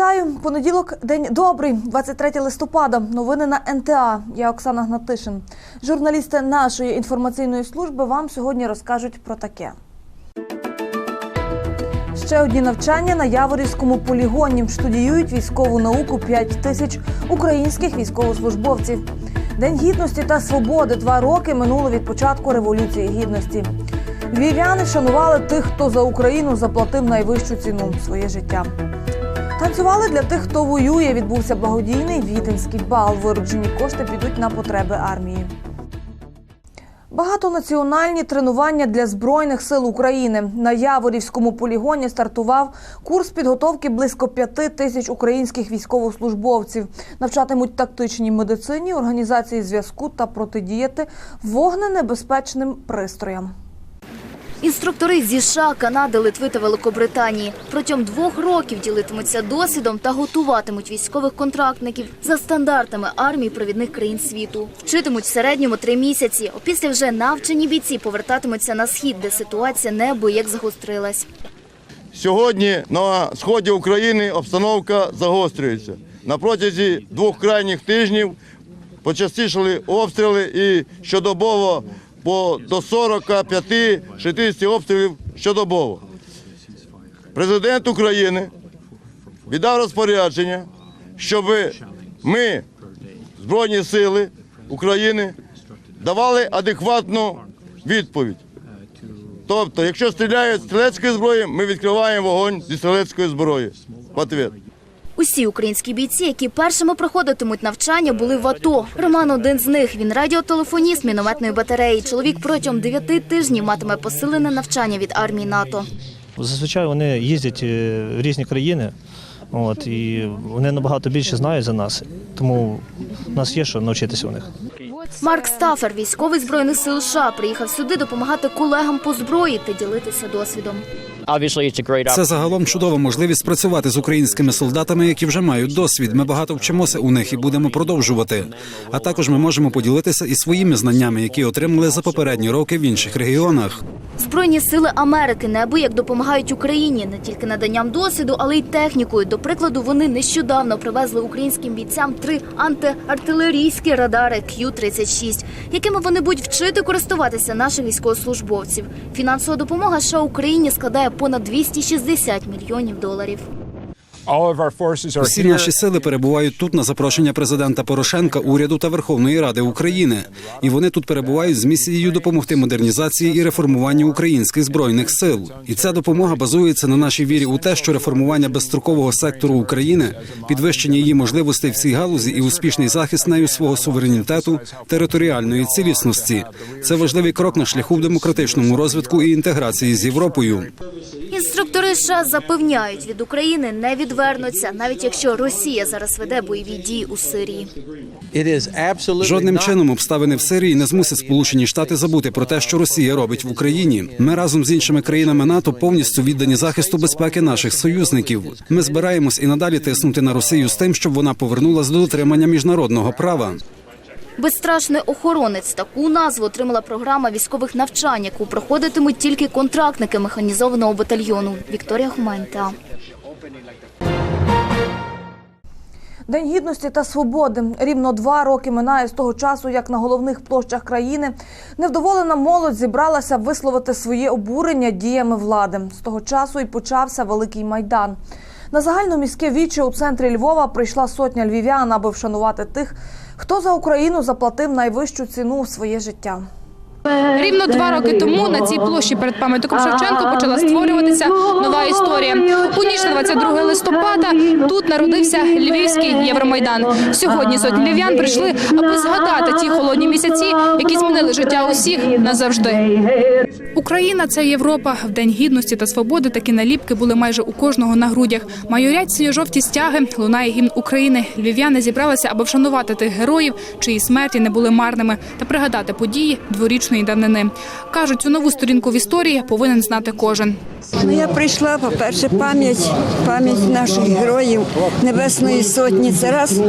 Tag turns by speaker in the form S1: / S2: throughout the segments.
S1: Вітаю! Понеділок, день добрий, 23 листопада. Новини на НТА. Я Оксана Гнатишин. Журналісти нашої інформаційної служби вам сьогодні розкажуть про таке. Ще одні навчання на Яворівському полігоні. Студіюють військову науку 5 тисяч українських військовослужбовців. День гідності та свободи. Два роки минуло від початку Революції Гідності. Львів'яни шанували тих, хто за Україну заплатив найвищу ціну своє життя. Танцювали для тих, хто воює. Відбувся благодійний віденський бал. Вироджені кошти підуть на потреби армії. Багатонаціональні тренування для збройних сил України на Яворівському полігоні стартував курс підготовки близько п'яти тисяч українських військовослужбовців. Навчатимуть тактичній медицині, організації зв'язку та протидіяти вогненебезпечним пристроям.
S2: Інструктори зі США, Канади, Литви та Великобританії протягом двох років ділитимуться досвідом та готуватимуть військових контрактників за стандартами армії провідних країн світу. Вчитимуть в середньому три місяці. Опісля вже навчені бійці повертатимуться на схід, де ситуація неабияк загострилась.
S3: Сьогодні на сході України обстановка загострюється. На протязі двох крайніх тижнів почастішали обстріли і щодобово по до 45-60 обстрілів щодобово. Президент України віддав розпорядження, щоб ми, Збройні сили України, давали адекватну відповідь. Тобто, якщо стріляють з стрілецької зброї, ми відкриваємо вогонь зі стрілецької зброї. В ответ.
S2: Усі українські бійці, які першими проходитимуть навчання, були в АТО. Роман один з них. Він радіотелефоніст мінометної батареї. Чоловік протягом дев'яти тижнів матиме посилене навчання від армії НАТО.
S4: Зазвичай вони їздять е, в різні країни, от, і вони набагато більше знають за нас, тому у нас є що навчитися у них.
S2: Марк Стафер, військовий збройних сил США, приїхав сюди допомагати колегам по зброї та ділитися досвідом.
S5: Це загалом чудова можливість працювати з українськими солдатами, які вже мають досвід. Ми багато вчимося у них і будемо продовжувати. А також ми можемо поділитися і своїми знаннями, які отримали за попередні роки в інших регіонах.
S2: Збройні сили Америки неабияк допомагають Україні не тільки наданням досвіду, але й технікою. До прикладу, вони нещодавно привезли українським бійцям три антиартилерійські радари Q-36, якими вони будуть вчити користуватися наших військовослужбовців. Фінансова допомога США Україні складає понад 260 мільйонів доларів.
S5: Усі наші сили перебувають тут на запрошення президента Порошенка, уряду та Верховної Ради України. І вони тут перебувають з місією допомогти модернізації і реформуванню українських збройних сил. І ця допомога базується на нашій вірі у те, що реформування безстрокового сектору України, підвищення її можливостей в цій галузі і успішний захист нею свого суверенітету, територіальної цілісності. Це важливий крок на шляху в демократичному розвитку і інтеграції з Європою.
S2: Інструктори США запевняють, від України не відвернуться, навіть якщо Росія зараз веде бойові дії у Сирії.
S5: Жодним чином обставини в Сирії не змусять Сполучені Штати забути про те, що Росія робить в Україні. Ми разом з іншими країнами НАТО повністю віддані захисту безпеки наших союзників. Ми збираємось і надалі тиснути на Росію з тим, щоб вона повернулась до дотримання міжнародного права.
S2: Безстрашний охоронець таку назву отримала програма військових навчань, яку проходитимуть тільки контрактники механізованого батальйону. Вікторія Хуманта.
S1: День гідності та свободи рівно два роки минає з того часу, як на головних площах країни невдоволена молодь зібралася висловити своє обурення діями влади. З того часу і почався великий майдан. На загальноміське віче у центрі Львова прийшла сотня львів'ян, аби вшанувати тих, хто за Україну заплатив найвищу ціну у своє життя.
S6: Рівно два роки тому на цій площі перед пам'ятником Шевченко почала створюватися нова історія. У ніч на 22 листопада тут народився Львівський Євромайдан. Сьогодні сотні львів'ян прийшли, аби згадати ті холодні місяці, які змінили життя усіх назавжди. Україна це Європа. В день гідності та свободи такі наліпки були майже у кожного на грудях. Майорять синьо-жовті стяги, лунає гімн України. Львів'яни зібралися, аби вшанувати тих героїв, чиї смерті не були марними, та пригадати події дворічної столітньої давнини. Кажуть, цю нову сторінку в історії повинен знати кожен.
S7: Ну, я прийшла, по-перше, пам'ять, пам'ять наших героїв Небесної Сотні. Це раз.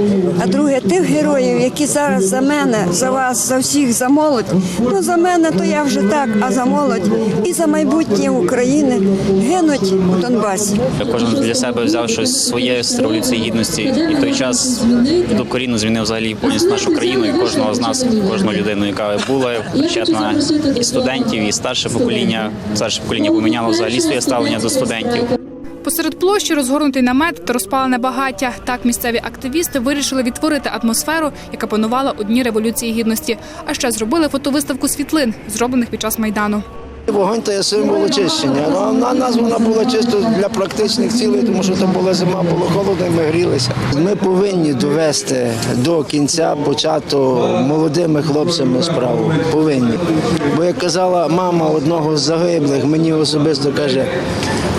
S7: А друге, тих героїв, які зараз за мене, за вас, за всіх, за молодь. Ну, за мене, то я вже так, а за молодь і за майбутнє України гинуть у Донбасі.
S8: Кожен для себе взяв щось своє з революції гідності, і в той час докорінно змінив взагалі повністю нашу країну і кожного з нас, кожну людину, яка була причетна і студентів, і старше покоління. Старше покоління поміняло взагалі своє ставлення до студентів.
S6: Посеред площі розгорнутий намет та розпалене багаття. Так місцеві активісти вирішили відтворити атмосферу, яка панувала у дні революції гідності. А ще зробили фотовиставку світлин, зроблених під час майдану.
S9: Вогонь то є символ очищення. Ну, на нас вона була чисто для практичних цілей, тому що там була зима, було холодно, і ми грілися. Ми повинні довести до кінця почату молодими хлопцями справу. Повинні. Бо як казала мама одного з загиблих, мені особисто каже.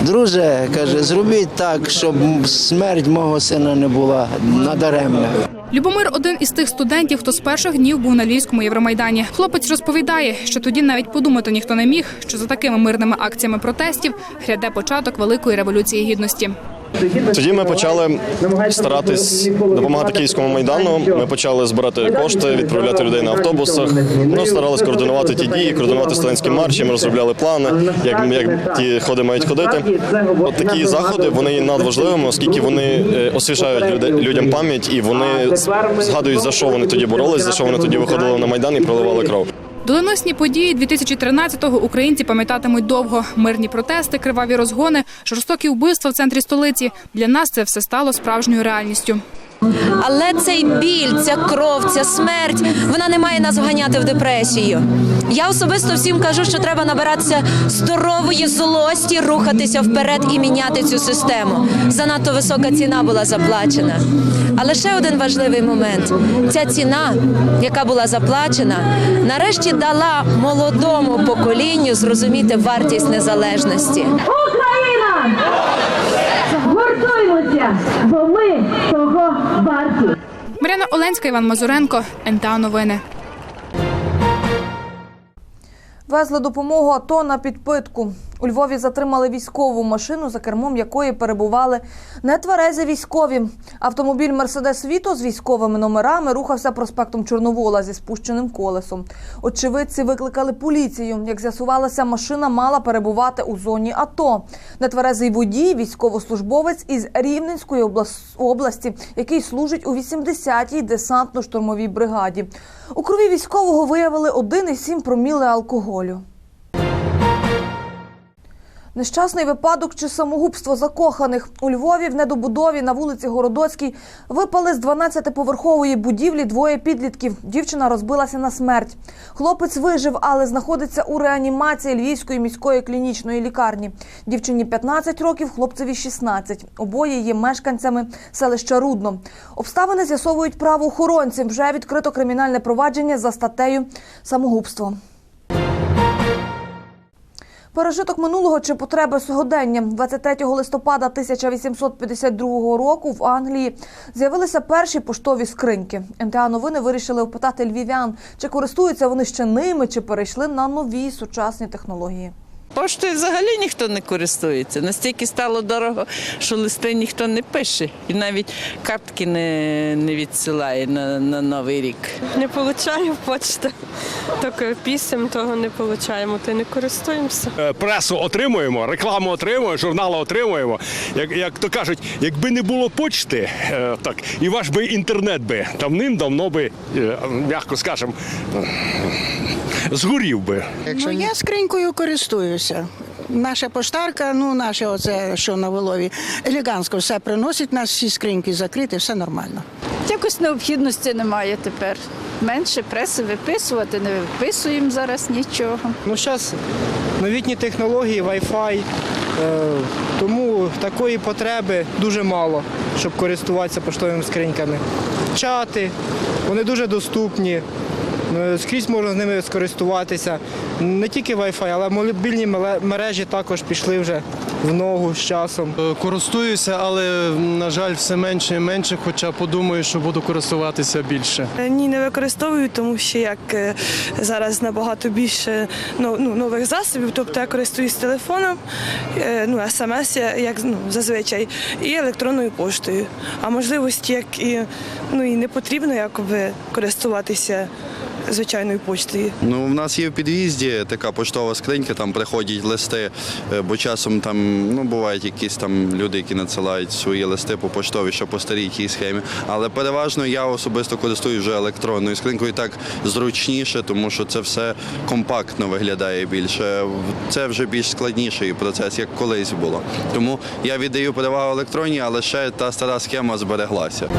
S9: Друже, каже, зробіть так, щоб смерть мого сина не була надаремна.
S6: Любомир один із тих студентів, хто з перших днів був на Львівському Євромайдані. Хлопець розповідає, що тоді навіть подумати ніхто не міг, що за такими мирними акціями протестів гряде початок великої революції гідності.
S10: Тоді ми почали старатись допомагати київському майдану. Ми почали збирати кошти, відправляти людей на автобусах. Ну старались координувати ті дії, координувати студентські марші. Ми розробляли плани, як, як ті ходи мають ходити. От такі заходи вони надважливими, оскільки вони е, освіжають люди- людям пам'ять і вони згадують за що вони тоді боролись, за що вони тоді виходили на майдан і проливали кров.
S6: Доленосні події 2013-го українці пам'ятатимуть довго. Мирні протести, криваві розгони, жорстокі вбивства в центрі столиці. Для нас це все стало справжньою реальністю.
S11: Але цей біль, ця кров, ця смерть, вона не має нас вганяти в депресію. Я особисто всім кажу, що треба набиратися здорової злості, рухатися вперед і міняти цю систему. Занадто висока ціна була заплачена. Але ще один важливий момент: ця ціна, яка була заплачена, нарешті дала молодому поколінню зрозуміти вартість незалежності.
S12: Україна! Гуртуймося, бо ми того варті.
S6: Мар'яна Оленська, Іван Мазуренко, НТА Новини.
S1: Везли допомогу АТО на підпитку. У Львові затримали військову машину, за кермом якої перебували нетверезі військові. Автомобіль Мерседес Віто з військовими номерами рухався проспектом Чорновола зі спущеним колесом. Очевидці викликали поліцію. Як з'ясувалося, машина мала перебувати у зоні АТО. Нетверезий водій, військовослужбовець із Рівненської облас- області, який служить у 80-й десантно-штурмовій бригаді. У крові військового виявили 1,7 проміли алкоголю. Нещасний випадок чи самогубство закоханих у Львові в недобудові на вулиці Городоцькій випали з 12-поверхової будівлі двоє підлітків. Дівчина розбилася на смерть. Хлопець вижив, але знаходиться у реанімації Львівської міської клінічної лікарні. Дівчині 15 років, хлопцеві 16. Обоє є мешканцями селища Рудно. Обставини з'ясовують правоохоронці. Вже відкрито кримінальне провадження за статтею самогубство. Пережиток минулого чи потреби сьогодення 23 листопада 1852 року в Англії з'явилися перші поштові скриньки. НТА новини вирішили опитати львів'ян, чи користуються вони ще ними, чи перейшли на нові сучасні технології.
S13: Поштою взагалі ніхто не користується. Настільки стало дорого, що листи ніхто не пише. І навіть картки не, не відсилає на, на Новий рік.
S14: Не получаю почти. Тільки пісім того не получаємо, то не користуємося.
S15: Е, Пресу отримуємо, рекламу отримуємо, журнали отримуємо. Як, як то кажуть, якби не було почти, е, так, і ваш би інтернет би давним-давно би, е, м'яко скажемо, згорів би.
S16: Ну, я скринькою користуюся. Наша поштарка, ну наше оце, що на Волові, елегантсько все приносить, нас всі скриньки закриті, все нормально.
S17: Якось необхідності немає тепер. Менше преси виписувати, не виписуємо зараз нічого.
S18: Ну, зараз новітні технології, Wi-Fi, е, тому такої потреби дуже мало, щоб користуватися поштовими скриньками. Чати, вони дуже доступні. Е, Скрізь можна з ними скористуватися. Не тільки Wi-Fi, але мобільні мережі також пішли вже в ногу з часом.
S19: Е, Користуюся, але на жаль, все менше і менше, хоча подумаю, що буду користуватися більше.
S20: Е, Ні, не використовую, тому що як зараз набагато більше ну, ну, нових засобів, тобто я користуюсь телефоном, ну, смс, як ну, зазвичай, і електронною поштою. А можливості, як і, ну, і не потрібно якоби користуватися звичайною поштою.
S21: Ну, в нас є в під'їзді така поштова скринька, там приходять листи, е, бо часом там ну, бувають якісь там люди, які надсилають свої листи по поштові, що по старій тій схемі. Але переважно я особисто користуюсь вже електронною скринькою так зручніше, тому що це все компактно виглядає більше. Це вже більш складніший процес, як колись було. Тому я віддаю перевагу електронній, але ще та стара схема збереглася.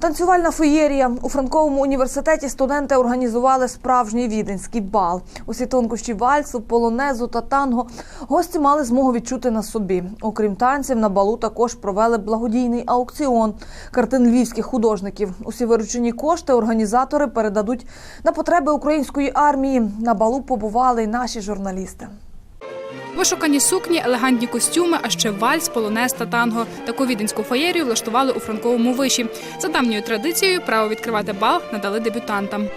S1: Танцювальна феєрія у Франковому університеті студенти організували справжній віденський бал. Усі тонкощі вальсу, полонезу та танго гості мали змогу відчути на собі. Окрім танців, на балу також провели благодійний аукціон картин львівських художників. Усі виручені кошти організатори передадуть на потреби української армії. На балу побували й наші журналісти.
S6: Вишукані сукні, елегантні костюми, а ще вальс, полонез та танго. Таку віденську феєрію влаштували у франковому виші. За давньою традицією право відкривати бал надали дебютантам.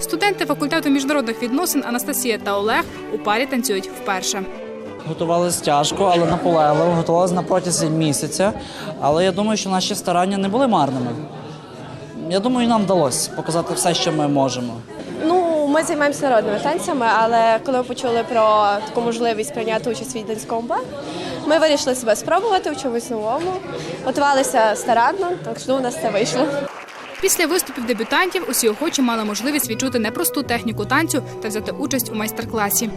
S6: Студенти факультету міжнародних відносин Анастасія та Олег у парі танцюють вперше.
S22: Готувалися тяжко, але наполегливо. Готувалися на протязі місяця. Але я думаю, що наші старання не були марними. Я думаю, нам вдалося показати все, що ми можемо.
S23: Ну, ми займаємося народними танцями, але коли ми почули про таку можливість прийняти участь в віденському бал, ми вирішили себе спробувати у чомусь новому, готувалися старанно, так що у нас це вийшло.
S6: Після виступів дебютантів усі охочі мали можливість відчути непросту техніку танцю та взяти участь у майстер-класі.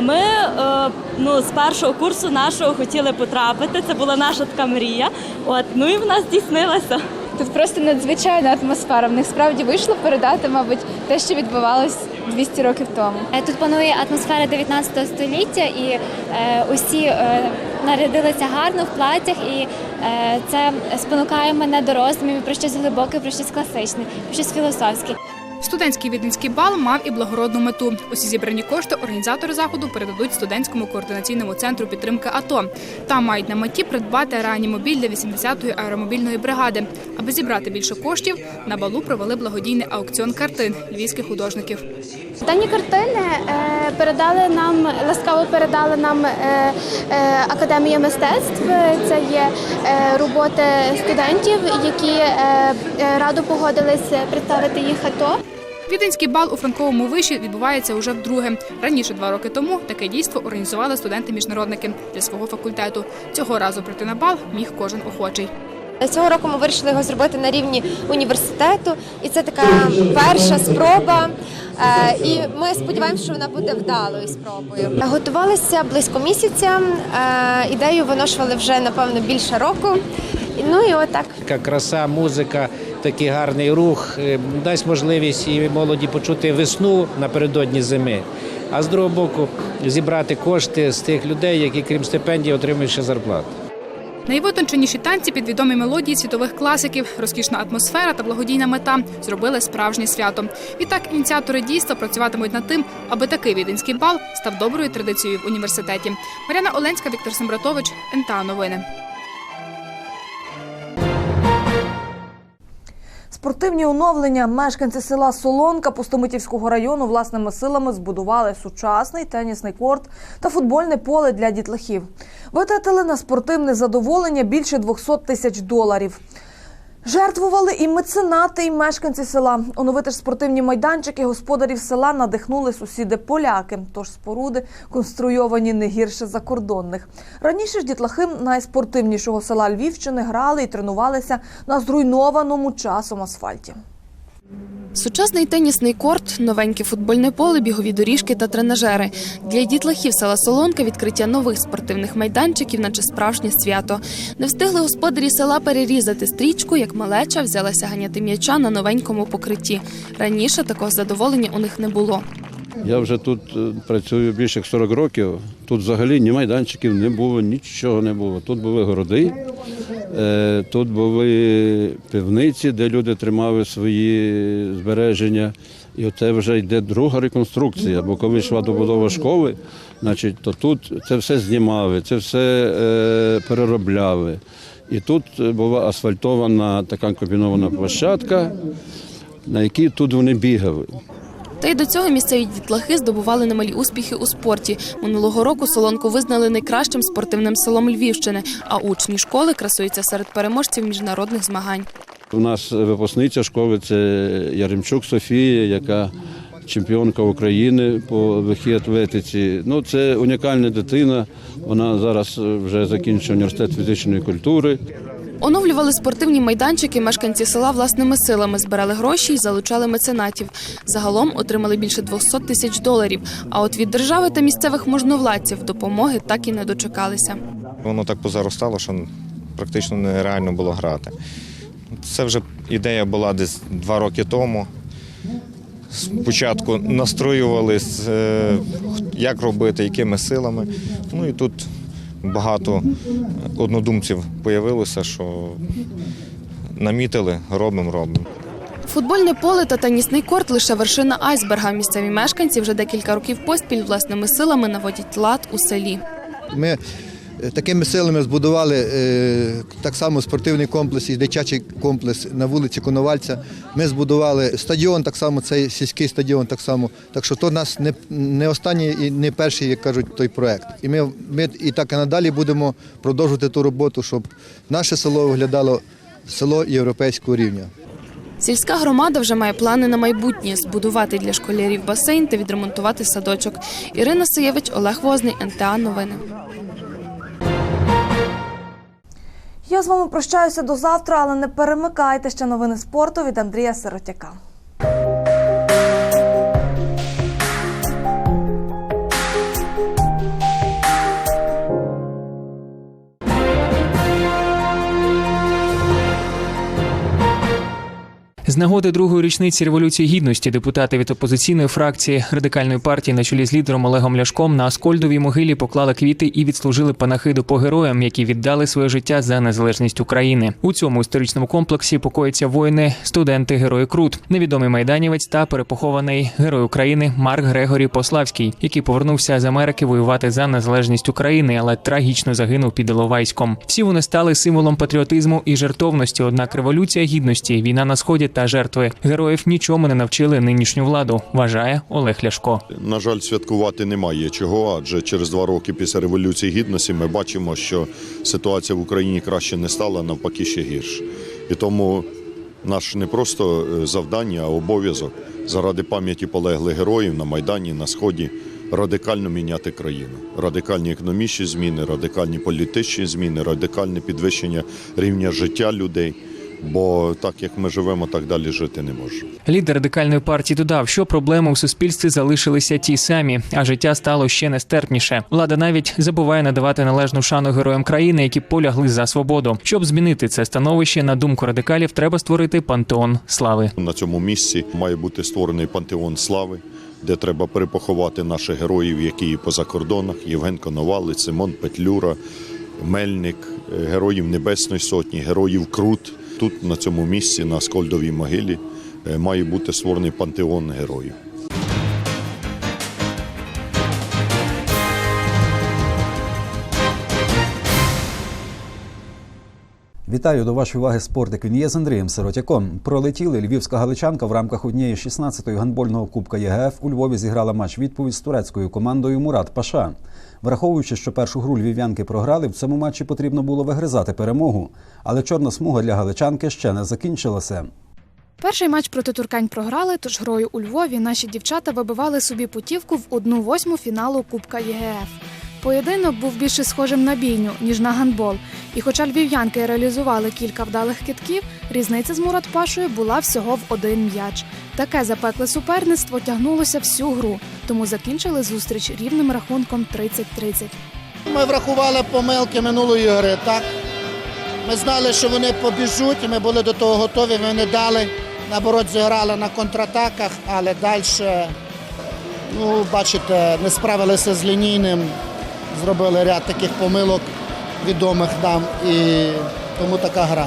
S24: Ми е, ну, з першого курсу нашого хотіли потрапити. Це була наша така мрія. От ну і в нас здійснилося.
S25: Тут просто надзвичайна атмосфера. В них справді вийшло передати, мабуть, те, що відбувалось 200 років тому.
S26: Е, Тут панує атмосфера 19 століття, і е, усі е, нарядилися гарно в платтях, і е, це спонукає мене до роздумів про щось глибоке, про щось класичне, про щось філософське.
S6: Студентський віденський бал мав і благородну мету. Усі зібрані кошти організатори заходу передадуть студентському координаційному центру підтримки АТО. Там мають на меті придбати реанімобіль для 80-ї аеромобільної бригади. Аби зібрати більше коштів, на балу провели благодійний аукціон картин львівських художників.
S25: Дані картини е, передали нам ласкаво передали нам е, е, академія мистецтв. Це є е, роботи студентів, які е, е, радо погодились представити їх АТО.
S6: Віденський бал у франковому виші відбувається уже вдруге. Раніше два роки тому таке дійство організували студенти-міжнародники для свого факультету. Цього разу прийти на бал міг кожен охочий.
S23: Цього року ми вирішили його зробити на рівні університету, і це така перша спроба. Е, І ми сподіваємося, що вона буде вдалою спробою. Готувалися близько місяця. е, Ідею виношували вже напевно більше року. Ну і отак.
S27: Така краса, музика, такий гарний рух е, дасть можливість і молоді почути весну напередодні зими. А з другого боку, зібрати кошти з тих людей, які крім стипендії отримують ще зарплату.
S6: Найвитонченіші танці під відомі мелодії світових класиків, розкішна атмосфера та благодійна мета зробили справжнє свято. Відтак ініціатори дійства працюватимуть над тим, аби такий віденський бал став доброю традицією в університеті. Мар'яна Оленська, Віктор Сембратович, НТА Новини.
S1: Спортивні оновлення мешканці села Солонка Пустомитівського району власними силами збудували сучасний тенісний корт та футбольне поле для дітлахів. Витратили на спортивне задоволення більше 200 тисяч доларів. Жертвували і меценати, і мешканці села. Оновити ж спортивні майданчики господарів села надихнули сусіди поляки. Тож споруди конструйовані не гірше закордонних. Раніше ж дітлахи найспортивнішого села Львівщини грали і тренувалися на зруйнованому часом асфальті.
S28: Сучасний тенісний корт, новеньке футбольне поле, бігові доріжки та тренажери. Для дітлахів села Солонка відкриття нових спортивних майданчиків, наче справжнє свято. Не встигли господарі села перерізати стрічку, як малеча взялася ганяти м'яча на новенькому покритті. Раніше такого задоволення у них не було.
S29: Я вже тут е, працюю більше як 40 років. Тут взагалі ні майданчиків не було, нічого не було. Тут були городи, е, тут були пивниці, де люди тримали свої збереження. І оце вже йде друга реконструкція. Бо коли йшла добудова школи, значить, то тут це все знімали, це все е, переробляли. І тут була асфальтована така комбінована площадка, на якій тут вони бігали.
S28: Та й до цього місцеві дітлахи здобували немалі успіхи у спорті. Минулого року Солонку визнали найкращим спортивним селом Львівщини, а учні школи красуються серед переможців міжнародних змагань.
S29: У нас випускниця школи це Яремчук Софія, яка чемпіонка України по легкій атлетиці. Ну, це унікальна дитина. Вона зараз вже закінчує університет фізичної культури.
S28: Оновлювали спортивні майданчики мешканці села власними силами, збирали гроші і залучали меценатів. Загалом отримали більше 200 тисяч доларів. А от від держави та місцевих можновладців допомоги так і не дочекалися.
S30: Воно так позаростало, що практично нереально було грати. Це вже ідея була десь два роки тому. Спочатку настроювались, е, як робити, якими силами. Ну і тут багато однодумців з'явилося, що намітили, робимо, робимо.
S28: Футбольне поле та тенісний корт лише вершина айсберга. Місцеві мешканці вже декілька років поспіль власними силами наводять лад у селі.
S31: Ми такими силами збудували е, так само спортивний комплекс і дитячий комплекс на вулиці Коновальця. Ми збудували стадіон, так само цей сільський стадіон, так само. Так що то нас не останній і не перший, як кажуть, той проект. І ми, ми і так і надалі будемо продовжувати ту роботу, щоб наше село виглядало село європейського рівня.
S28: Сільська громада вже має плани на майбутнє збудувати для школярів басейн та відремонтувати садочок. Ірина Сиєвич, Олег Возний, НТА Новини.
S1: Я з вами прощаюся до завтра, але не перемикайте ще новини спорту від Андрія Сиротяка.
S32: З нагоди другої річниці революції гідності депутати від опозиційної фракції радикальної партії на чолі з лідером Олегом Ляшком на Аскольдовій могилі поклали квіти і відслужили панахиду по героям, які віддали своє життя за незалежність України. У цьому історичному комплексі покоїться воїни, студенти, герої Крут, невідомий майданівець та перепохований герой України Марк Грегорі Пославський, який повернувся з Америки воювати за незалежність України, але трагічно загинув під Іловайськом. Всі вони стали символом патріотизму і жертовності. Однак революція гідності, війна на сході та жертви героїв нічому не навчили нинішню владу. Вважає Олег Ляшко.
S33: На жаль, святкувати немає чого, адже через два роки після революції гідності ми бачимо, що ситуація в Україні краще не стала, навпаки, ще гірше. І тому наш не просто е, завдання, а обов'язок заради пам'яті полеглих героїв на Майдані, на Сході. Радикально міняти країну, радикальні економічні зміни, радикальні політичні зміни, радикальне підвищення рівня життя людей. Бо так як ми живемо, так далі жити не можемо.
S32: Лідер радикальної партії додав, що проблеми у суспільстві залишилися ті самі, а життя стало ще нестерпніше. Влада навіть забуває надавати належну шану героям країни, які полягли за свободу. Щоб змінити це становище, на думку радикалів, треба створити пантеон слави.
S33: На цьому місці має бути створений пантеон слави, де треба перепоховати наших героїв, які і по закордонах: Євген Коновалець, Симон Петлюра, Мельник, е, героїв Небесної Сотні, героїв Крут. Тут на цьому місці, на Скольдовій могилі, е, має бути створений пантеон героїв.
S34: Вітаю до вашої уваги спортик. Він є з Андрієм Сиротяком. Пролетіли львівська галичанка в рамках однієї 16-ї гандбольного кубка ЄГФ у Львові зіграла матч відповідь з турецькою командою Мурат Паша. Враховуючи, що першу гру львів'янки програли, в цьому матчі потрібно було вигризати перемогу. Але чорна смуга для галичанки ще не закінчилася.
S35: Перший матч проти туркань програли, тож грою у Львові наші дівчата вибивали собі путівку в одну восьму фіналу Кубка ЄГФ. Поєдинок був більше схожим на бійню, ніж на гандбол. І хоча львів'янки реалізували кілька вдалих китків, різниця з Мурат Пашою була всього в один м'яч. Таке запекле суперництво тягнулося всю гру, тому закінчили зустріч рівним рахунком 30-30.
S36: Ми врахували помилки минулої гри, так? Ми знали, що вони побіжуть, ми були до того готові. Ми не дали, наоборот, зіграли на контратаках, але далі Ну, бачите, не справилися з лінійним, зробили ряд таких помилок відомих нам, і тому така гра.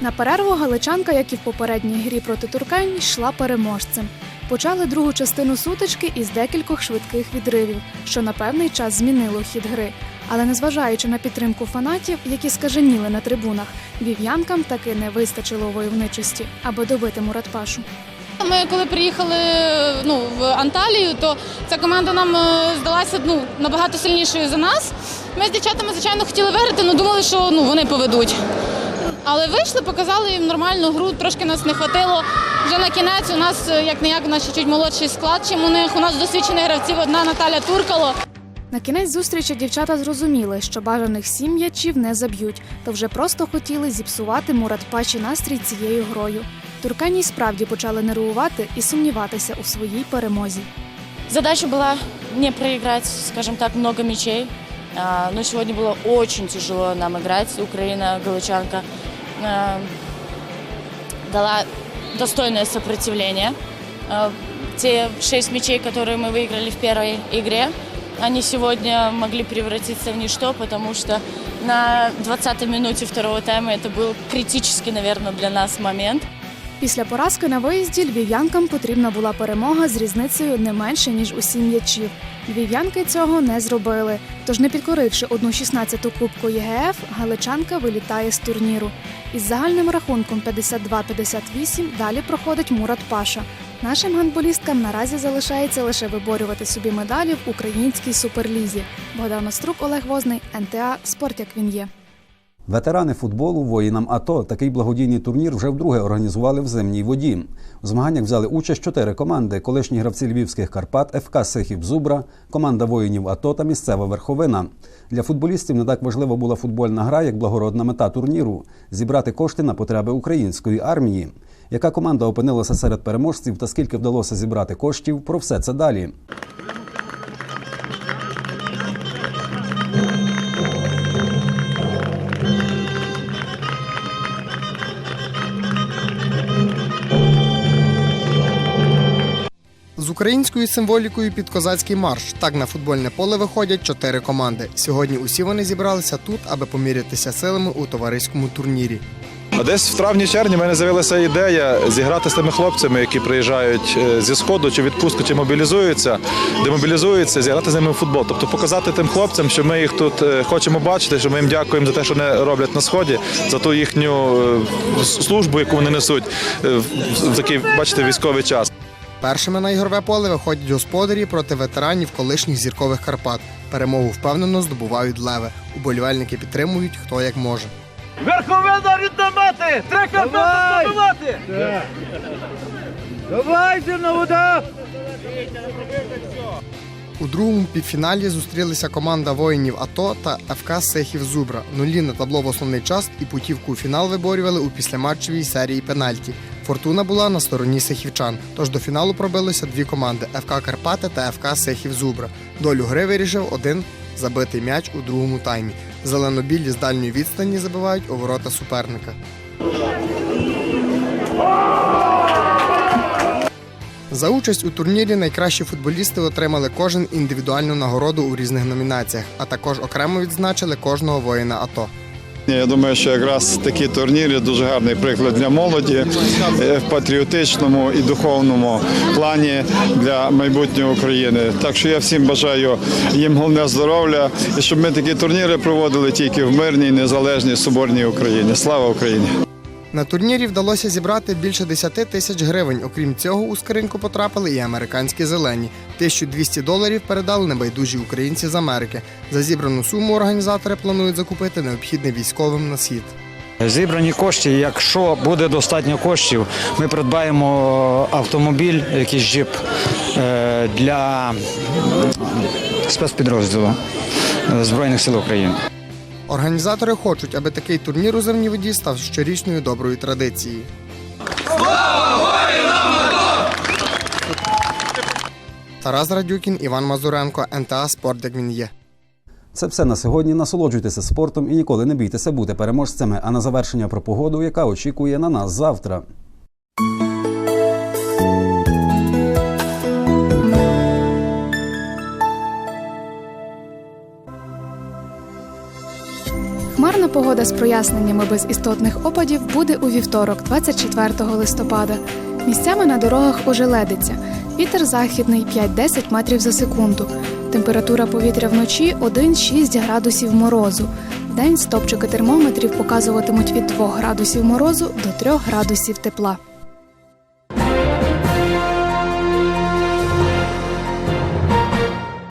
S35: На перерву галичанка, як і в попередній грі проти Туркань, йшла переможцем. Почали другу частину сутички із декількох швидких відривів, що на певний час змінило хід гри. Але незважаючи на підтримку фанатів, які скаженіли на трибунах, вів'янкам таки не вистачило войовничості, аби добити Муратпашу.
S37: Ми коли приїхали ну, в Анталію, то ця команда нам е, здалася ну, набагато сильнішою за нас. Ми з дівчатами, звичайно, хотіли виграти, але думали, що ну, вони поведуть. Але вийшли, показали їм нормальну гру, трошки нас не хватило. Вже на кінець у нас е, як не як наш чуть молодший склад, чим у них. У нас досвідчених гравців одна Наталя Туркало.
S35: На кінець зустрічі дівчата зрозуміли, що бажаних сім м'ячів не заб'ють, то вже просто хотіли зіпсувати Муратпаші настрій цією грою. Туркані й справді почали нервувати і сумніватися у своїй перемозі.
S24: Задача была не проиграть, скажем так, много мячей. А, Но сегодня было очень тяжело нам играть. Украина, Галичанка а, дала достойное сопротивление. А, Те шесть мячей, которые мы выиграли в первой игре, они сегодня могли превратиться в ничто, потому что на 20-й минуте второго тайма это был критический, наверное, для нас момент.
S35: Після поразки на виїзді львів'янкам потрібна була перемога з різницею не менше ніж у сім м'ячів. Львів'янки цього не зробили. Тож, не підкоривши одну 16-ту кубку ЄГФ, галичанка вилітає з турніру. Із загальним рахунком 52-58 далі проходить Мурат Паша. Нашим гандболісткам наразі залишається лише виборювати собі медалі в українській суперлізі. Богдан Острук, Олег Возний, НТА Спорт як він є.
S5: Ветерани футболу воїнам АТО такий благодійний турнір вже вдруге організували в зимній воді. У змаганнях взяли участь чотири команди: колишні гравці львівських Карпат, ФК Сихів Зубра, команда воїнів АТО та місцева верховина. Для футболістів не так важлива була футбольна гра, як благородна мета турніру зібрати кошти на потреби української армії. Яка команда опинилася серед переможців та скільки вдалося зібрати коштів? Про все це далі.
S38: Українською символікою під козацький марш так на футбольне поле виходять чотири команди. Сьогодні усі вони зібралися тут, аби помірятися силами у товариському турнірі.
S13: А Десь в травні-червні в мене з'явилася ідея зіграти з тими хлопцями, які приїжджають е, зі сходу, чи відпустку, чи мобілізуються, демобілізуються, зіграти з ними в футбол. Тобто показати тим хлопцям, що ми їх тут е, хочемо бачити, що ми їм дякуємо за те, що вони роблять на сході, за ту їхню е, службу, яку вони несуть в такий, бачите, військовий час.
S38: Першими на ігрове поле виходять господарі проти ветеранів колишніх зіркових Карпат. Перемогу впевнено здобувають леви. Уболівальники підтримують хто як може.
S39: Верховина рідна мати! Три Карпати здобувати! Давайте на вода!
S38: У другому півфіналі зустрілися команда воїнів АТО та ФК Сехів Зубра. Нулі на табло в основний час і путівку у фінал виборювали у післяматчевій серії пенальті. Фортуна була на стороні сехівчан. Тож до фіналу пробилися дві команди ФК Карпати та ФК Сехів Зубра. Долю гри вирішив один забитий м'яч у другому таймі. Зеленобілі з дальньої відстані забивають у ворота суперника. За участь у турнірі найкращі футболісти отримали кожен індивідуальну нагороду у різних номінаціях, а також окремо відзначили кожного воїна АТО.
S40: Я думаю, що якраз такі турніри дуже гарний приклад для молоді е, в патріотичному і духовному плані для майбутнього України. Так що я всім бажаю їм головне здоров'я і щоб ми такі турніри проводили тільки в мирній, незалежній, соборній Україні. Слава Україні!
S38: На турнірі вдалося зібрати більше 10 тисяч гривень. Окрім цього, у скриньку потрапили і американські зелені. 1200 доларів передали небайдужі українці з Америки. За зібрану суму організатори планують закупити необхідне військовим на схід.
S41: Зібрані кошти, якщо буде достатньо коштів, ми придбаємо автомобіль, якийсь джип е, для спецпідрозділу е, Збройних сил України.
S38: Організатори хочуть, аби такий турнір у зимній воді став щорічною доброю традицією. Тарас Радюкін, Іван Мазуренко, НТА Спорт як він є.
S5: Це все на сьогодні. Насолоджуйтеся спортом і ніколи не бійтеся бути переможцями. А на завершення про погоду, яка очікує на нас завтра.
S35: Погода з проясненнями без істотних опадів буде у вівторок, 24 листопада. Місцями на дорогах ожеледиться. Вітер західний 5-10 метрів за секунду. Температура повітря вночі 1-6 градусів морозу. День стопчики термометрів показуватимуть від 2 градусів морозу до 3 градусів тепла.